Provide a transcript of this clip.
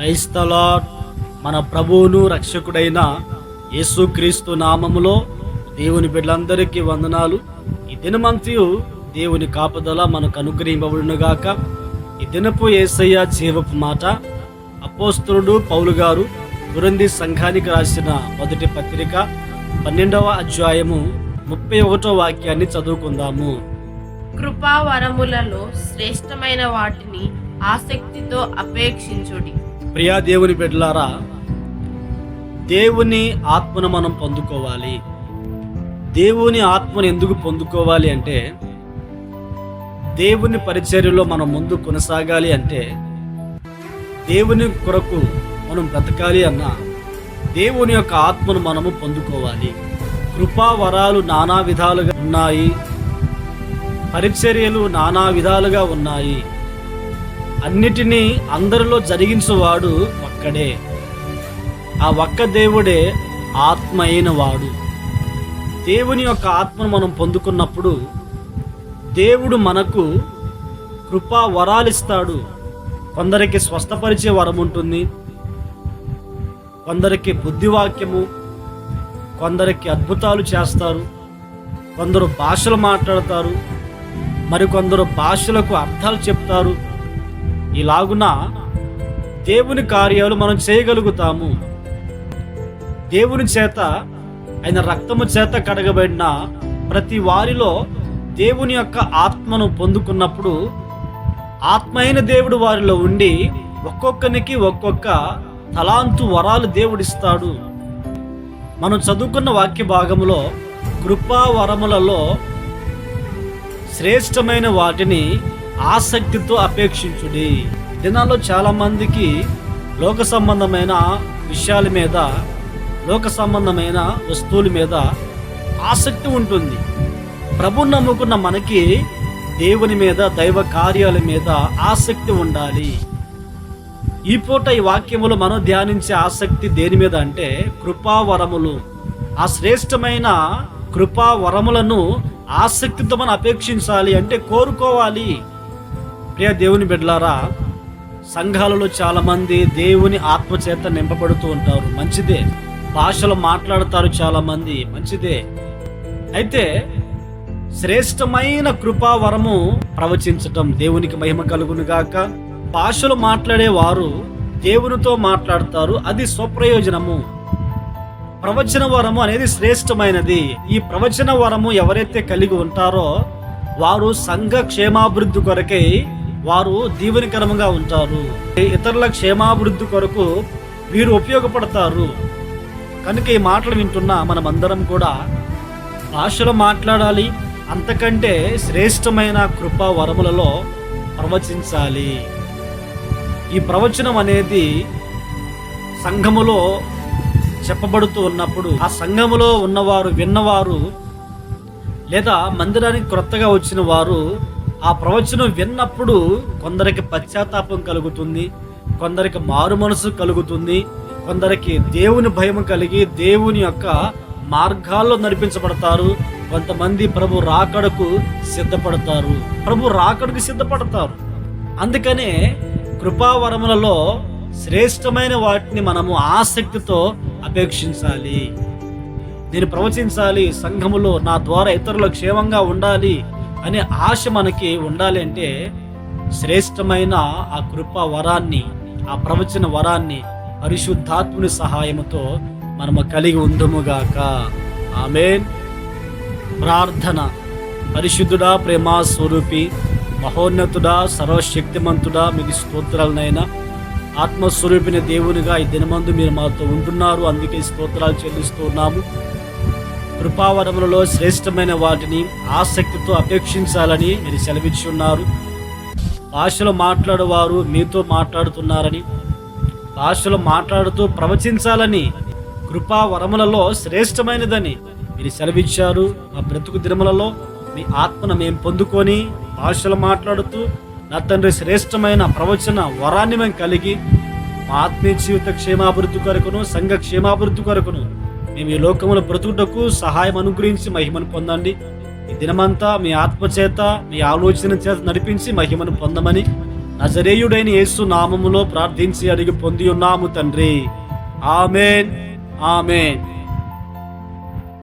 క్రైస్తలాడ్ మన ప్రభువును రక్షకుడైన యేసుక్రీస్తు నామములో దేవుని బిడ్డలందరికీ వందనాలు. ఈ దినమంతయు దేవుని కాపుదల మనకు అనుగ్రహింపబడునుగాక. ఈ దినపు ఏసయ్య జీవపు మాట అపోస్తుడు పౌలు గారు గురంది సంఘానికి రాసిన మొదటి పత్రిక పన్నెండవ అధ్యాయము ముప్పై ఒకటో వాక్యాన్ని చదువుకుందాము. కృపావరములలో శ్రేష్టమైన వాటిని ఆసక్తితో అపేక్షించుడి. ప్రియా దేవుని బిడ్డలారా దేవుని ఆత్మను మనం పొందుకోవాలి. దేవుని ఆత్మను ఎందుకు పొందుకోవాలి అంటే దేవుని పరిచర్యలో మనం ముందు కొనసాగాలి అంటే దేవుని కొరకు మనం బ్రతకాలి అన్న దేవుని యొక్క ఆత్మను మనము పొందుకోవాలి. కృపా వరాలు నానా విధాలుగా ఉన్నాయి. పరిచర్యలు నానా విధాలుగా ఉన్నాయి. అన్నిటినీ అందరిలో జరిగించువాడు ఒక్కడే. ఆ ఒక్క దేవుడే ఆత్మ అయిన వాడు దేవుని యొక్క ఆత్మను మనం పొందుకున్నప్పుడు దేవుడు మనకు కృపా వరాలిస్తాడు. కొందరికి స్వస్థపరిచే వరం ఉంటుంది కొందరికి బుద్ధివాక్యము కొందరికి అద్భుతాలు చేస్తారు. కొందరు భాషలు మాట్లాడతారు. మరికొందరు భాషలకు అర్థాలు చెప్తారు. ఇలాగున దేవుని కార్యాలు మనం చేయగలుగుతాము. దేవుని చేత ఆయన రక్తము చేత కడగబడిన ప్రతి వారిలో దేవుని యొక్క ఆత్మను పొందుకున్నప్పుడు ఆత్మైన దేవుడు వారిలో ఉండి ఒక్కొక్కనికి ఒక్కొక్క తలాంతు వరాలు దేవుడిస్తాడు. మనం చదువుకున్న వాక్య భాగంలో కృపా వరములలో శ్రేష్టమైన వాటిని ఆసక్తితో అపేక్షించుడి. దినాల్లో చాలా మందికి లోక సంబంధమైన విషయాల మీద లోక సంబంధమైన వస్తువుల మీద ఆసక్తి ఉంటుంది. ప్రభు నమ్ముకున్న మనకి దేవుని మీద దైవ కార్యాల మీద ఆసక్తి ఉండాలి. ఈ పూట ఈ వాక్యములు మనం ధ్యానించే ఆసక్తి దేని మీద అంటే కృపావరములు. ఆ శ్రేష్టమైన కృపావరములను ఆసక్తితో మనం అపేక్షించాలి అంటే కోరుకోవాలి. ప్రియ దేవుని బిడ్డలారా సంఘాలలో చాలామంది దేవుని ఆత్మ చేత నింపబడుతూ ఉంటారు. మంచిదే. భాషలు మాట్లాడతారు చాలామంది. మంచిదే. అయితే శ్రేష్టమైన కృపావరము ప్రవచించటం దేవునికి మహిమ కలుగును గాక. భాషలు మాట్లాడేవారు దేవునితో మాట్లాడతారు. అది స్వప్రయోజనము. ప్రవచన వరము అనేది శ్రేష్టమైనది. ఈ ప్రవచన వరము ఎవరైతే కలిగి ఉంటారో వారు సంఘ క్షేమాభివృద్ధి కొరకై వారు దీవెనకరంగా ఉంటారు. ఇతరుల క్షేమాభివృద్ధి కొరకు వీరు ఉపయోగపడతారు. కనుక ఈ మాటలు వింటున్న మనమందరం కూడా భాషలో మాట్లాడాలి. అంతకంటే శ్రేష్టమైన కృపా వరములలో ప్రవచించాలి. ఈ ప్రవచనం అనేది సంఘములో చెప్పబడుతూ ఉన్నప్పుడు ఆ సంఘములో ఉన్నవారు విన్నవారు లేదా మందిరానికి క్రొత్తగా వచ్చిన వారు ఆ ప్రవచనం విన్నప్పుడు కొందరికి పశ్చాత్తాపం కలుగుతుంది కొందరికి మారు మనసు కలుగుతుంది కొందరికి దేవుని భయం కలిగి దేవుని యొక్క మార్గాల్లో నడిపించబడతారు. కొంతమంది ప్రభు రాకడకు సిద్ధపడతారు. ప్రభు రాకడకు సిద్ధపడతారు. అందుకనే కృపావరములలో శ్రేష్టమైన వాటిని మనము ఆసక్తితో అపేక్షించాలి. నేను ప్రవచించాలి సంఘములో నా ద్వారా ఇతరులు క్షేమంగా ఉండాలి అనే ఆశ మనకి ఉండాలి అంటే శ్రేష్టమైన ఆ కృప వరాన్ని ఆ ప్రవచన వరాన్ని పరిశుద్ధాత్ముని సహాయముతో మనము కలిగి ఉందముగాక ఆమెన్. ప్రార్థన. పరిశుద్ధుడా ప్రేమ స్వరూపి మహోన్నతుడా సర్వశక్తిమంతుడా మీకు స్తోత్రాలనైనా. ఆత్మస్వరూపిన దేవునిగా ఈ దినమందు మీరు మాతో ఉంటున్నారు. అందుకే స్తోత్రాలు చెల్లిస్తూ ఉన్నాము. కృపావరములలో శ్రేష్టమైన వాటిని ఆసక్తితో అపేక్షించాలని మీరు సెలవిచ్చున్నారు భాషలు భాషలో మాట్లాడేవారు మీతో మాట్లాడుతున్నారని భాషలో మాట్లాడుతూ ప్రవచించాలని కృపావరములలో శ్రేష్టమైనదని మీరు సెలవిచ్చారు. మా బ్రతుకు దినములలో మీ ఆత్మను మేము పొందుకొని భాషలు మాట్లాడుతూ నా తండ్రి శ్రేష్టమైన ప్రవచన వరాన్ని మేము కలిగి మా ఆత్మీయ జీవిత క్షేమాభివృద్ధి కొరకును సంఘ క్షేమాభివృద్ధి కొరకును మేము ఈ లోకముల బ్రతుకుటకు సహాయం అనుగ్రహించి మహిమను పొందండి. ఈ దినమంతా మీ ఆత్మ చేత మీ ఆలోచన చేత నడిపించి మహిమను పొందమని నజరేయుడైన యేసు నామములో ప్రార్థించి అడిగి పొంది ఉన్నాము తండ్రి. ఆమెన్. ఆమెన్.